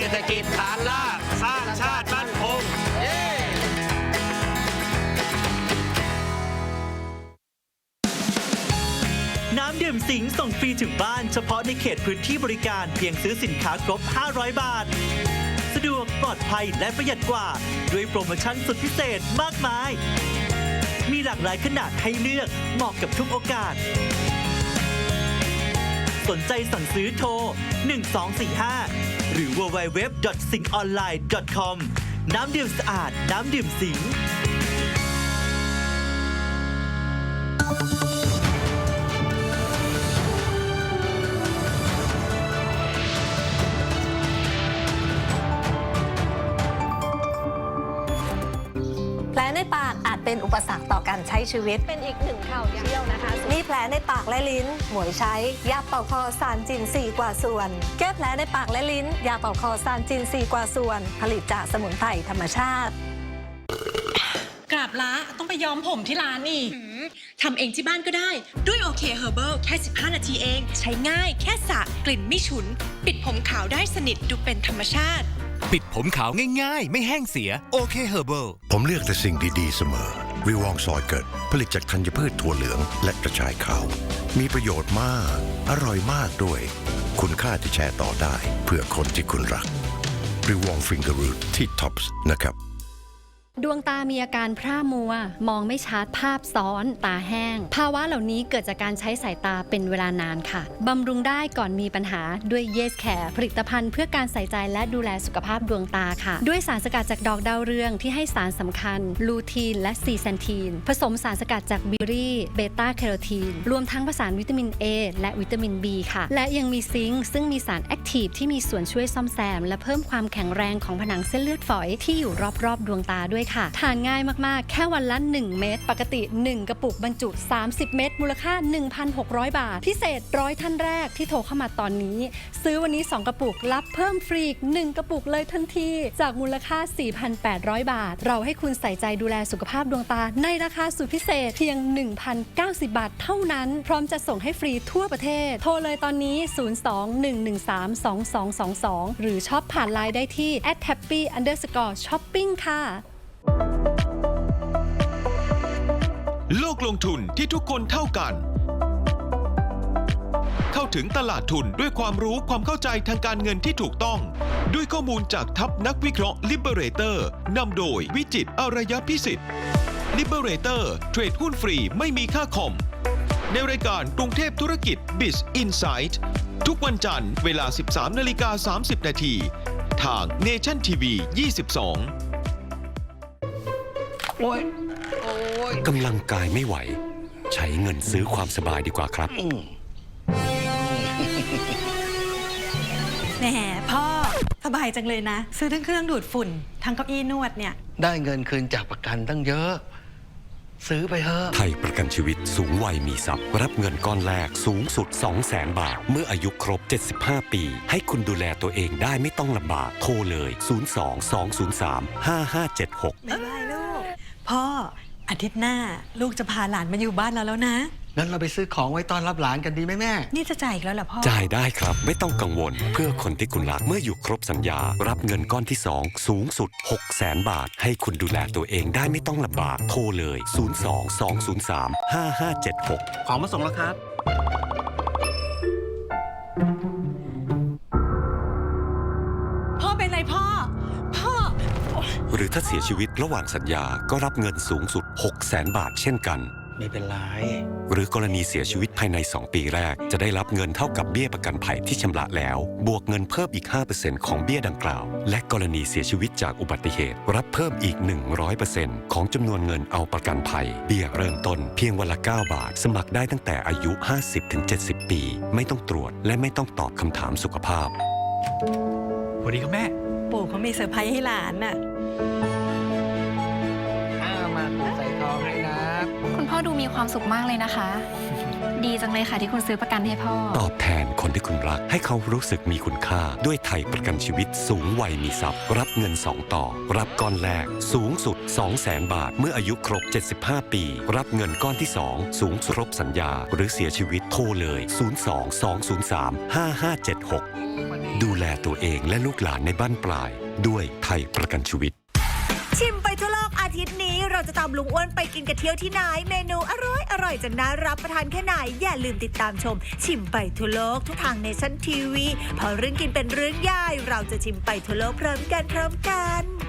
เศรษฐกิจฐานรากสร้างชาติมั่นคงน้ำดื่มสิงส่งฟรีถึงบ้านเฉพาะในเขตพื้นที่บริการเพียงซื้อสินค้าครบ 500 บาท สะดวกปลอดภัยและประหยัดกว่า ด้วยโปรโมชั่นสุดพิเศษมากมาย มีหลากหลายขนาดให้เลือกเหมาะกับทุกโอกาส สนใจสั่งซื้อโทร 1245 รือ www.singonline.com น้ำดื่มสะอาด น้ำดื่มสิง ปากอาจเป็นอุปสรรคต่อการใช้ชีวิต เป็นอีกหนึ่งข่าวเที่ยวนะคะมีแผลในปากและลิ้น หมวยใช้ ยาเป่าคอซานจิน 4 กว่าส่วน แก้แผลในปากและลิ้น ยาเป่าคอซานจิน 4 กว่าส่วน ผลิตจากสมุนไพรธรรมชาติกราบละต้องไปย้อมผมที่ร้านนี่ทำเองที่บ้านก็ได้ ด้วยโอเคเฮอร์เบิลแค่ 15 นาทีเอง ใช้ง่ายแค่สระกลิ่นไม่ฉุน ปิดผมขาวได้สนิทดูเป็นธรรมชาติ ปิดผมขาวง่ายๆ ไม่แห้งเสียโอเคเฮอร์เบิลผมเลือกแต่สิ่งดีๆเสมอวิวองซอยเกิด ผลิตจากธัญพืชถั่วเหลืองและกระชายขาว มีประโยชน์มาก อร่อยมากด้วย คุณค่าที่แชร์ต่อได้ เพื่อคนที่คุณรักวิวองฟิงเกอร์รูทที่ท็อปส์นะครับ ดวงตามีอาการพร่ามัว มองไม่ชัดภาพซ้อน ตาแห้ง ภาวะเหล่านี้เกิดจากการใช้สายตาเป็นเวลานานค่ะ บำรุงได้ก่อนมีปัญหาด้วย Yes Care ผลิตภัณฑ์เพื่อการใส่ใจและดูแลสุขภาพดวงตาค่ะ ด้วยสารสกัดจากดอกดาวเรืองที่ให้สารสำคัญ ลูทีน และซีแซนทีน ผสมสารสกัดจากบิรี่ เบต้าแคโรทีน รวมทั้งผสานวิตามิน A และวิตามิน B ค่ะ และยังมีซิงค์ซึ่งมีสารแอคทีฟที่มีส่วนช่วยซ่อมแซม และเพิ่มความแข็งแรงของผนังเส้นเลือดฝอยที่อยู่รอบๆ ดวงตาด้วยค่ะ ทานง่ายมากๆ แค่วันละ 1 เม็ดปกติ 1 กระปุกบรรจุ 30 เม็ดมูลค่า 1,600 บาท พิเศษร้อยท่านแรกที่โทรเข้ามาตอนนี้ ซื้อวันนี้ 2 กระปุกรับเพิ่มฟรีอีก1กระปุกเลยทันที จากมูลค่า 4,800 บาท เราให้คุณใส่ใจดูแลสุขภาพดวงตา ในราคาสุดพิเศษเพียง 1,090 บาท เท่านั้น พร้อมจะส่งให้ฟรีทั่วประเทศ โทรเลยตอนนี้ 02-113-2222 หรือช็อปผ่านไลน์ได้ที่ @happy underscore shopping ค่ะ ลงทุนที่ทุกคนเท่ากัน เข้าถึงตลาดทุนด้วยความรู้ความเข้าใจทางการเงินที่ถูกต้อง ด้วยข้อมูลจากทัพนักวิเคราะห์ Liberator นำโดยวิจิตอารยพิสิทธิ์ Liberator เทรดหุ้นฟรีไม่มีค่าคอม ในรายการกรุงเทพธุรกิจ Biz Insight ทุกวันจันทร์เวลา 13นาฬิกา30 นาทีทาง Nation TV 22 กำลังกายไม่ไหว ใช้เงินซื้อความสบายดีกว่าครับ แหมพ่อสบายจังเลยนะ ซื้อทั้งเครื่องดูดฝุ่น ทั้งเก้าอี้นวดเนี่ย ได้เงินคืนจากประกันตั้งเยอะ ซื้อไปเถอะไทยประกันชีวิตสูงวัยมีทรัพย์ รับเงินก้อนแรกสูงสุด 2 0 0แสนบาท เมื่ออายุครบ 75 ปี ให้คุณดูแลตัวเองได้ไม่ต้องลำบาก โทรเลย 02 203 5576บ๊ายบายลูก พ่อ อาทิตย์หน้าลูกจะพาหลานมาอยู่บ้านเราแล้วนะ งั้นเราไปซื้อของไว้ต้อนรับหลานกันดีไหมแม่ นี่จะจ่ายอีกแล้วเหรอพ่อ จ่ายได้ครับไม่ต้องกังวล เพื่อคนที่คุณรักเมื่ออยู่ครบสัญญา รับเงินก้อนที่ 2 สูงสุด 6 0แสนบาท ให้คุณดูแลตัวเองได้ไม่ต้องลำบากโทรเลย 02 203 5576 ของมาส่งแล้วครับ หรือถ้าเสียชีวิตระหว่างสัญญาก็รับเงินสูงสุด 6 0แสนบาทเช่นกัน ไม่เป็นไร หรือกรณีเสียชีวิตภายใน 2 ปีแรก จะได้รับเงินเท่ากับเบี้ยประกันภัยที่ชำระแล้ว บวกเงินเพิ่มอีก 5%ของเบี้ยดังกล่าว และกรณีเสียชีวิตจากอุบัติเหตุ รับเพิ่มอีก 100%ของจำนวนเงินเอาประกันภัย เบี้ยเริ่มต้นเพียงวันละ 9 บาท สมัครได้ตั้งแต่อายุ 50-70 ปี ไม่ต้องตรวจ และไม่ต้องตอบคำถามสุขภาพสวัสดีครับแม่ ปู่เขามีเซอร์ไพรส์ให้หลานน่ะ อ้าวมาใส่ทองให้นะคุณพ่อดูมีความสุขมากเลยนะคะ ดีจังเลยค่ะที่คุณซื้อประกันให้พ่อ ตอบแทนคนที่คุณรักให้เขารู้สึกมีคุณค่า ด้วยไทยประกันชีวิตสูงวัยมีทรัพย์ รับเงิน 2 ต่อ รับก้อนแรก สูงสุด 2 0 0แสนบาท เมื่ออายุครบ 75 ปี รับเงินก้อนที่ 2 สูงสุดครบสัญญา หรือเสียชีวิตโทรเลย 02 203 5576 ดูแลตัวเองและลูกหลานในบ้านปลาย ด้วยไทยประกันชีวิต ชิมไปทั่วโลกอาทิตย์นี้ เราจะตามลุงอ้วนไปกินกระเที่ยวที่ไหน เมนูอร่อยอร่อยจะน่ารับประทานแค่ไหน อย่าลืมติดตามชม ชิมไปทั่วโลกทุกทางในชั้นทีวีเพอเรื่องกินเป็นเรื่องใหญ่เราจะชิมไปทั่วโลกพร้อมกันพร้อมกัน